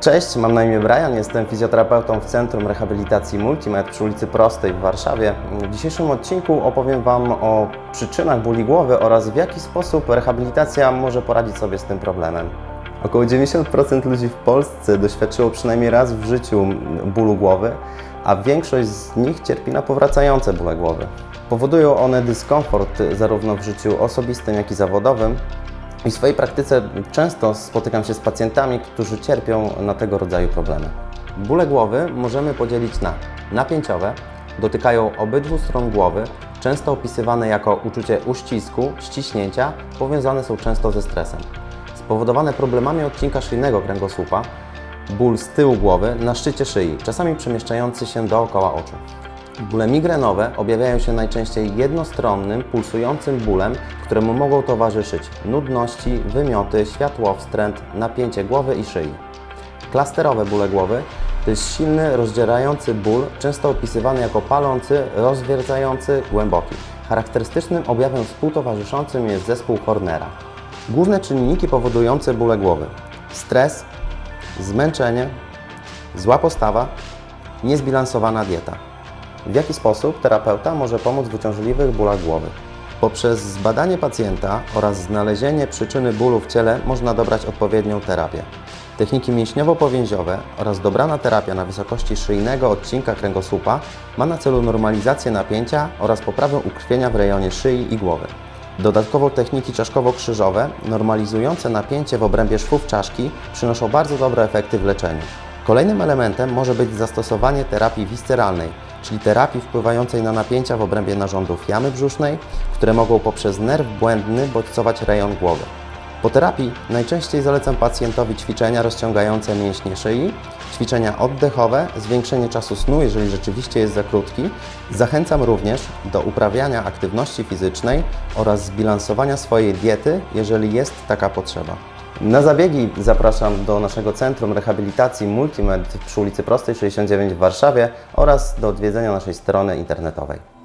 Cześć, mam na imię Brian, jestem fizjoterapeutą w Centrum Rehabilitacji Multimed przy ulicy Prostej w Warszawie. W dzisiejszym odcinku opowiem Wam o przyczynach bóli głowy oraz w jaki sposób rehabilitacja może poradzić sobie z tym problemem. Około 90% ludzi w Polsce doświadczyło przynajmniej raz w życiu bólu głowy, a większość z nich cierpi na powracające bóle głowy. Powodują one dyskomfort zarówno w życiu osobistym, jak i zawodowym, i w swojej praktyce często spotykam się z pacjentami, którzy cierpią na tego rodzaju problemy. Bóle głowy możemy podzielić na napięciowe, dotykają obydwu stron głowy, często opisywane jako uczucie uścisku, ściśnięcia, powiązane są często ze stresem. Spowodowane problemami odcinka szyjnego kręgosłupa, ból z tyłu głowy na szczycie szyi, czasami przemieszczający się dookoła oczu. Bóle migrenowe objawiają się najczęściej jednostronnym, pulsującym bólem, któremu mogą towarzyszyć nudności, wymioty, światłowstręt, napięcie głowy i szyi. Klasterowe bóle głowy to jest silny, rozdzierający ból, często opisywany jako palący, rozwiercający, głęboki. Charakterystycznym objawem współtowarzyszącym jest zespół Hornera. Główne czynniki powodujące bóle głowy: stres, zmęczenie, zła postawa, niezbilansowana dieta. W jaki sposób terapeuta może pomóc w uciążliwych bólach głowy? Poprzez zbadanie pacjenta oraz znalezienie przyczyny bólu w ciele można dobrać odpowiednią terapię. Techniki mięśniowo-powięziowe oraz dobrana terapia na wysokości szyjnego odcinka kręgosłupa ma na celu normalizację napięcia oraz poprawę ukrwienia w rejonie szyi i głowy. Dodatkowo techniki czaszkowo-krzyżowe normalizujące napięcie w obrębie szwów czaszki przynoszą bardzo dobre efekty w leczeniu. Kolejnym elementem może być zastosowanie terapii visceralnej, czyli terapii wpływającej na napięcia w obrębie narządów jamy brzusznej, które mogą poprzez nerw błędny bodźcować rejon głowy. Po terapii najczęściej zalecam pacjentowi ćwiczenia rozciągające mięśnie szyi, ćwiczenia oddechowe, zwiększenie czasu snu, jeżeli rzeczywiście jest za krótki. Zachęcam również do uprawiania aktywności fizycznej oraz zbilansowania swojej diety, jeżeli jest taka potrzeba. Na zabiegi zapraszam do naszego Centrum Rehabilitacji Multimed przy ulicy Prostej 69 w Warszawie oraz do odwiedzenia naszej strony internetowej.